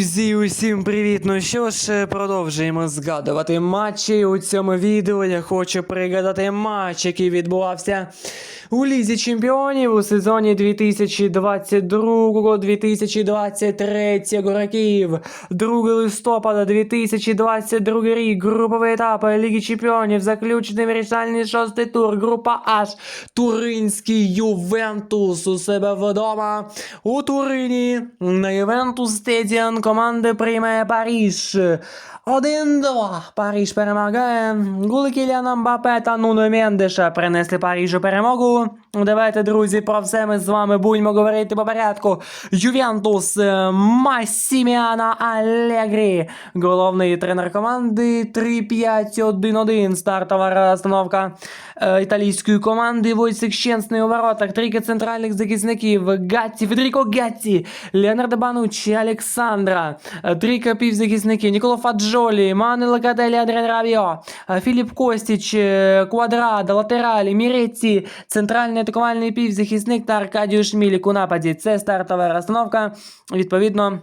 Друзі, усім привіт! Ну що ж, продовжуємо згадувати матчі. У цьому відео я хочу пригадати матч, який відбувався у Лізі Чемпіонів у сезоні 2022-2023 років. 2 листопада 2022 рік. Груповий етап Ліги Чемпіонів. Заключний вирішальний шостий тур. Група H. Туринський Ювентус у себе вдома у Турині. На Ювентус Стедіан команди приймає Паріж. 1-2. Паріж перемагає. Гули Кіліана Мбапе та Нуно Мендеша принесли Парижу перемогу. Давайте, друзі, про все ми з вами будемо говорити по порядку. Ювентус е, Массіміана Алегрі. Головний тренер команди 3-5-1-1. Стартова розстановка е, італійської команди. Войцек Щенсний у воротах. Трійка центральних захисників. Гатті, Федеріко Гатті, Леонардо Бануччі, Олександра. Е, Трійка півзахисників. Ніколо Фаджолі, Мане Локателі, Адрен Рабіо, Філіп Костіч, Квадрада, Латералі, Міреці, центральний атакувальний півзахисник та Аркадію Шмілік у нападі. Це стартова розстановка. Відповідно.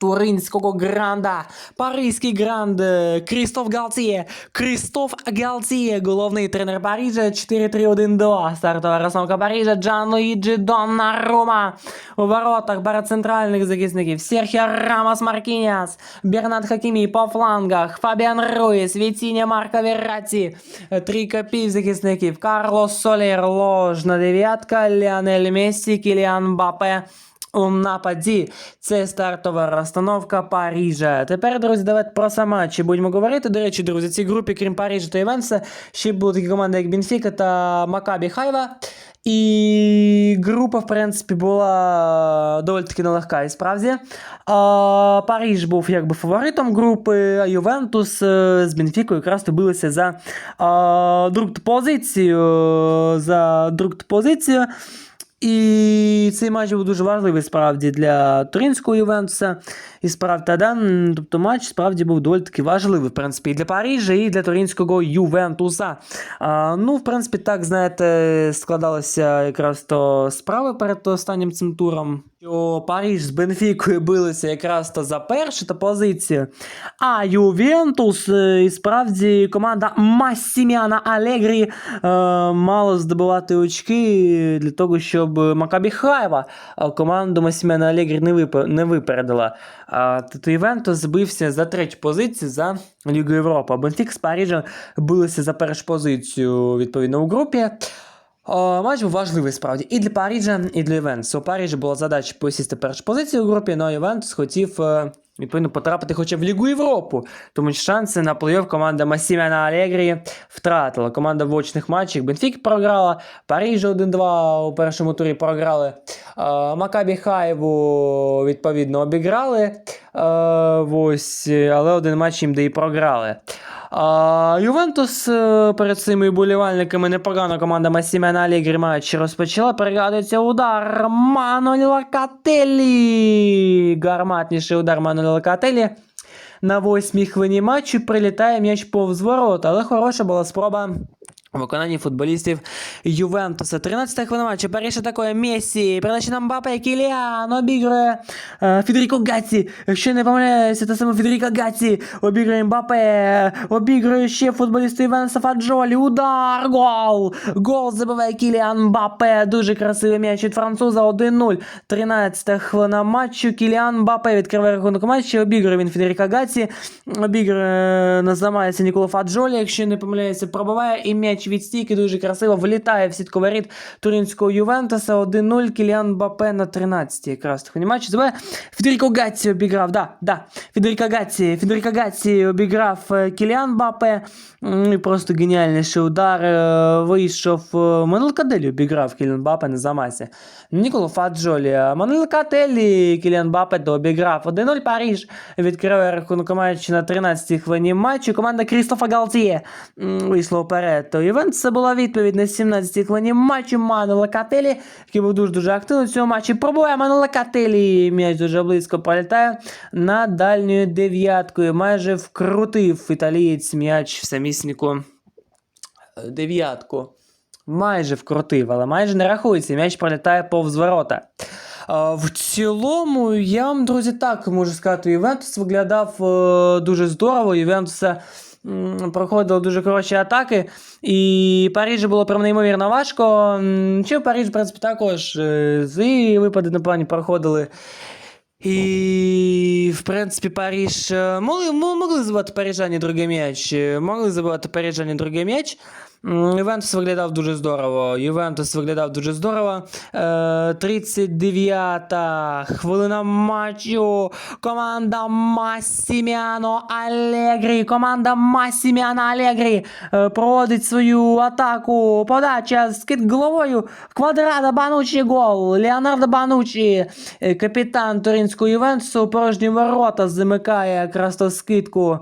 Туринського гранда, паризький гранд, е, Крістоф Галтіє, Крістоф Галтіє, головний тренер Парижа, 4-3-1-2, стартова розстановка Парижа, Джанлуїджі Доннарума, у воротах пара центральних захисників, Серхіо Рамос Маркіняс, Бернат Хакімі по флангах, Фабіан Руїс, Віціня Марко Верраті, трійка півзахисників, Карлос Солер, ложна дев'ятка, Ліанель Мессі, Кіліан Бапе, у нападі це стартова розстановка Парижа. Тепер, друзі, давайте про сам матчі будемо говорити. До речі, друзі, цій групі, крім Парижа та Івенса, ще були такі команди, як Бенфіка та Макабі Хайва. І група, в принципі, була доволі таки нелегка і справді. А, Париж був якби фаворитом групи, а Ювентус е, з Бенфікою якраз билися за а, другу позицію. За другу позицію. І цей матч був дуже важливий справді для туринського Ювентуса. І справді, Тадан, тобто матч справді був доволі таки важливий, в принципі, і для Парижа, і для туринського Ювентуса. А, ну, в принципі, так, знаєте, складалися якраз то справи перед останнім цим туром. Що Париж з Бенфікою билися якраз то за першу та позицію. А Ювентус е, і справді команда Массіміана Алегрі е, мала здобувати очки для того, щоб Макабі Хайва е, команду Массіміана Алегрі не, вип... не випередила. А, то Ювентус збився за третю позицію за Лігу Європи. Бенфік з Парижем билися за першу позицію відповідно у групі. О, матч був важливий справді і для Парижа, і для Ювентусу. У Парижа була задача посісти першу позицію у групі, але Ювентус хотів е, відповідно потрапити хоча б в Лігу Європу. Тому що шанси на плей-офф команда Масіміана Алегрі втратила. Команда в очних матчах Бенфік програла, Париж 1-2 у першому турі програли. Е, Макабі Хайву відповідно обіграли. Е, ось, але один матч їм де і програли. А, Ювентус е, перед цими болівальниками непогано команда Масімена Алігрі матч розпочала. Пригадується удар Манолі Локателі. Гарматніший удар Манолі Локателі. На восьмій хвилині матчу прилітає м'яч повз ворот, але хороша була спроба. Виконанні футболістів Ювентуса. 13 хвилина матчу. Париж атакує Месі. Передача на Мбапе. Кіліан обігрує е, Федеріко Гатті. Якщо не помиляюся, це саме Федеріко Гатті. Обігрує Мбапе. Обігрує ще футболісти Іванса Фаджолі. Удар. Гол. Гол забиває Кіліан Мбапе. Дуже красивий м'яч від француза. 1-0. 13 хвилина матчу. Кіліан Мбапе відкриває рахунок матчу. Обігрує він Федеріко Гатті. Обігрує, називається Ніколо Фаджолі. Якщо не помиляюся, пробиває і м'яч від стійки дуже красиво влітає в сітку туринського Ювентуса 1-0. Кіліан Бапе на 13 якраз такий матч. Забе Федеріко Гатті обіграв. Да, да. Федеріко Гатті. Федеріко Гатті обіграв е, Кіліан Бапе. І просто геніальніший удар е, вийшов. е, Каделі обіграв Кіліан Бапе на замасі. Ніколо Фаджолі. а Мануел Каделі Кіліан Бапе обіграв. 1-0 Париж відкриває рахунок матчу на 13-й хвилині матчу. Команда Крістофа Галтіє вийшла вперед. Ювентус це була відповідь на 17-й хвилині матчу Мануела Кателі, який був дуже-дуже активний в цьому матчі. Пробує Мануела Кателі. М'яч дуже близько пролітає на дальньою дев'яткою. Майже вкрутив італієць м'яч в самісніку е, дев'ятку. Майже вкрутив, але майже не рахується. М'яч пролітає повз ворота. В цілому, я вам, друзі, так можу сказати, Ювентус виглядав е, дуже здорово. Ювентуса проходили дуже хороші атаки. І Парижу було прям неймовірно важко. Чи в Париж, в принципі, також е, випади на плані проходили. І, в принципі, Париж е, могли, мо- могли забивати парижані другий м'яч. е, Могли забивати парижані другий м'яч. Ювентус виглядав дуже здорово. Ювентус виглядав дуже здорово. Е, 39-та хвилина матчу. Команда Массіміано Алегрі. Команда Массіміано Алегрі е, проводить свою атаку. Подача, скид головою. Квадрата Банучі гол. Леонардо Банучі, е, капітан Туринського Ювентусу, порожні ворота замикає якраз то скидку.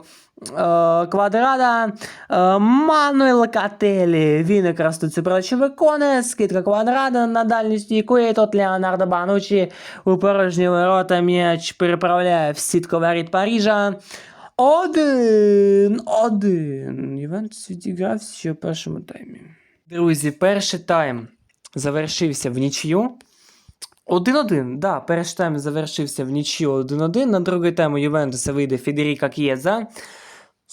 Е, Квадрата е, Мануел Кателі. Він якраз тут цю передачу виконує. Скидка квадрата на дальню стійку. І тут Леонардо Банучі у порожні ворота м'яч переправляє в сітку воріт Парижа. Один, один. Ювентус відігрався ще в першому таймі. Друзі, перший тайм завершився в нічю. 1-1, да, перший тайм завершився в нічю 1-1. На другий тайм у Ювентуса вийде Федеріка К'єза.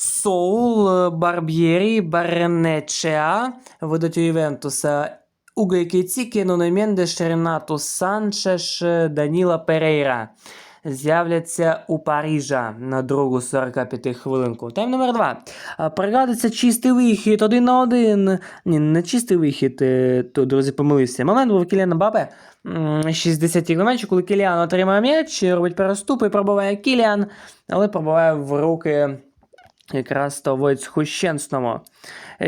Соул, Барб'єрі, Баренечеа ведуть у Ювентуса Уго Кіцікі, Нуно Мендеш, Ренато Санчеш, Даніла Перейра. З'являться у Парижа на другу 45 хвилинку. Тайм номер 2. Пригадується чистий вихід, один на один. Ні, не чистий вихід, е, то, друзі, помилився. Момент був Кіліана Бабе. 60 моментів, коли Кіліан отримає м'яч, робить переступи, пробиває Кіліан, але пробиває в руки якраз того Хущенсному.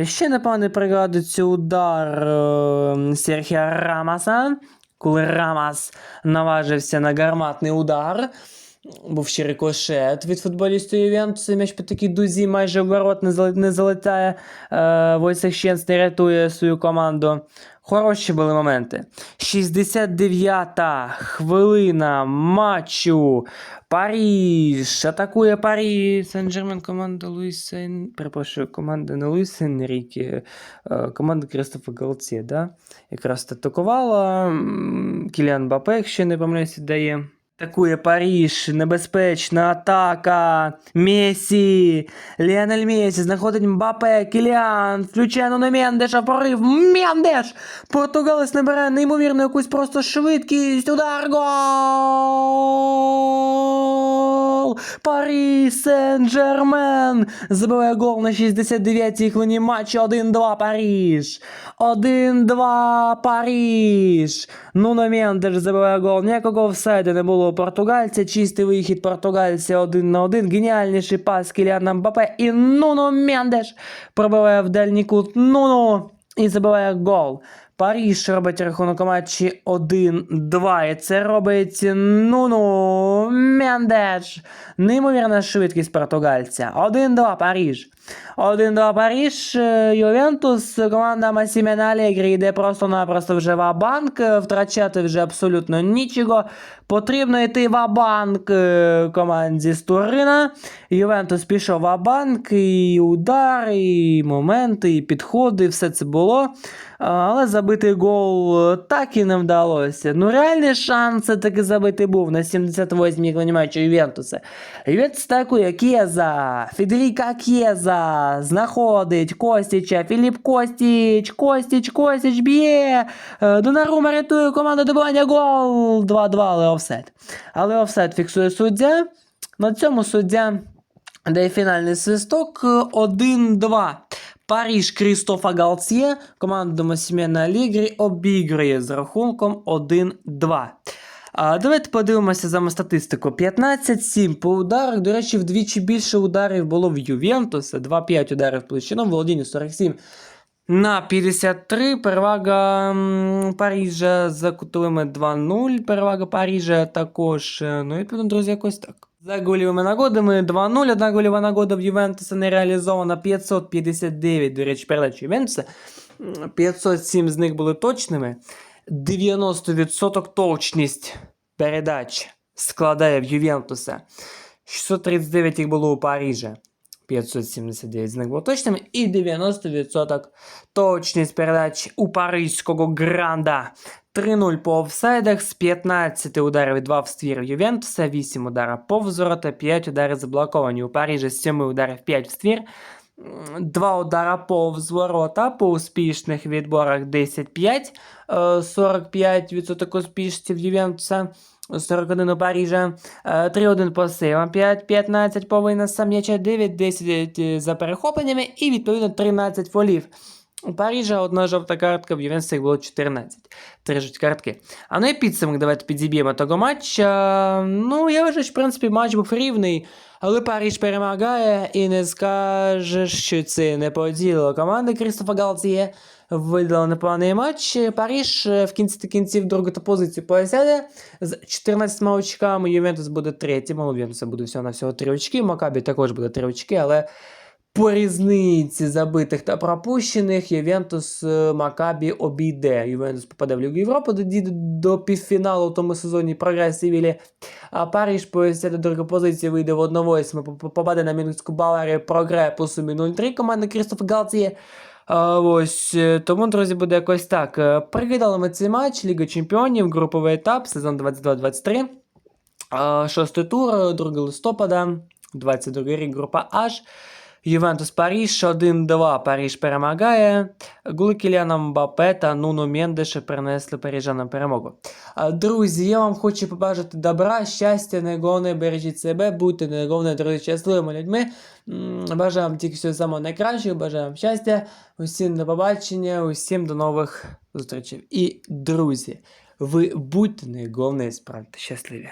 Ще напевне, пригадується удар е, Серхія Рамаса, коли Рамас наважився на гарматний удар. Був ще рикошет від футболісту Ювентуса. М'яч по такій дузі майже в ворот не, залетає. Е, Войцех Щенс не рятує свою команду. Хороші були моменти. 69-та хвилина матчу. Паріж атакує Парі Сен-Жермен команда Луїс Перепрошую, команда не Луїс Енріке, е, команда Кристофа Галці, да? Якраз атакувала. Кіліан Бапе, якщо не помиляюся, дає. Атакує Паріж, небезпечна атака. Месі, Ліонель Месі знаходить Мбапе, Кіліан, включає на Мендеша, порив, Мендеш! Португалець набирає неймовірну якусь просто швидкість, удар, гол! Парі Сен-Жермен забиває гол на 69-й хвилині матчу 1-2 Паріж. 1-2 Паріж. Нуно Мендеш забиває гол. Ніякого офсайду не було у португальця. Чистий вихід португальця 1 на 1. Геніальніший пас Кіліана Мбапе. І Нуно Мендеш пробиває в дальній кут Нуно і забиває гол. Паріж робить рахунок матчі 1-2. І це робить Нуну Мендеш. Неймовірна швидкість португальця. 1-2 Паріж. 1-2 Паріж. Е, Ювентус. Команда Масімена Алегрі йде просто-напросто вже в банк Втрачати вже абсолютно нічого. Потрібно йти в банк команді з Турина. Ювентус пішов в банк і удари, і моменти, і підходи, все це було. Але забити гол так і не вдалося. Ну, реальний шанс таки забити був на 78-й хвилині матчу Ювентуса. Ювентус атакує Кєза, Федеріка Кєза, знаходить Костіча, Філіп Костіч, Костіч, Костіч б'є. Е, Донарума рятує команду добивання гол. 2-2, але офсет. Але офсет фіксує суддя. На цьому суддя дає фінальний свисток е, 1-2. Паріж Крістофа Галтьє, команда Масімена Алігрі обігрує з рахунком 1-2. А, давайте подивимося за статистику. 15-7 по ударах. До речі, вдвічі більше ударів було в Ювентуса. 2-5 ударів площином, володіння 47 на 53. Перевага Парижа за кутовими 2-0. Перевага Парижа також. е, Ну, відповідно, друзі, якось так. За голівими нагодами 2-0. Одна гольова нагода в Ювентуса не реалізована. 559, до речі, передач Ювентуса. 507 з них були точними. 90% точність передач складає в Ювентуса. 639 їх було у Парижа. 579 з них було точними. І 90% точність передач у паризького гранда. 3-0 по офсайдах, з 15 ударів 2 в ствір Ювентуса, 8 ударів повз ворота, 5 ударів заблоковані. У Парижа з 7 ударів 5 в ствір. 2 удара повз ворота по успішних відборах 10-5, е, 45% успішності в Ювентуса, 41 у Парижа, е, 3-1 по сейвам, 5-15 по виносам м'яча, 9-10 за перехопленнями і відповідно 13 фолів. У Парижа одна жовта картка, в Ювентуса було 14. Три жовті картки. А ну і підсумок давайте підзіб'ємо того матча. Ну, я вважаю, що в принципі матч був рівний, але Париж перемагає і не скажеш, що це не поділо команди Крістофа Галтіє. Видали непоганий матч. Париж е, в кінці кінців другу та позицію посяде з 14 очками. Ювентус буде третім, у Ювентуса буде всього на всього 3 очки. Макабі також буде 3 очки, але по різниці забитих та пропущених Ювентус е, Макабі обійде. Ювентус попаде в Лігу Європи, дійде до півфіналу в тому сезоні програє Севілі. А Париж посяде другу позицію, вийде в 1-8, попаде на Мінську Баварію, програє по сумі 0-3 команда Крістофа Галтіє. А, ось е, тому, друзі, буде якось так. Е, Пригадали ми цей матч Ліга Чемпіонів, груповий етап, сезон 22-23. А, Шостий тур, 2 листопада, 22 рік, група H. Ювентус Паріж 1-2. Паріж перемагає. Гули Кіліана Мбапе та Нуно Мендеша принесли парижанам перемогу. Друзі, я вам хочу побажати добра, щастя, найголовніше бережіть себе, будьте найголовніше, друзі, щасливими людьми. Бажаю вам тільки всього самого найкращого, бажаю вам щастя, усім до побачення, усім до нових зустрічей. І, друзі, ви будьте найголовніше, справді щасливі.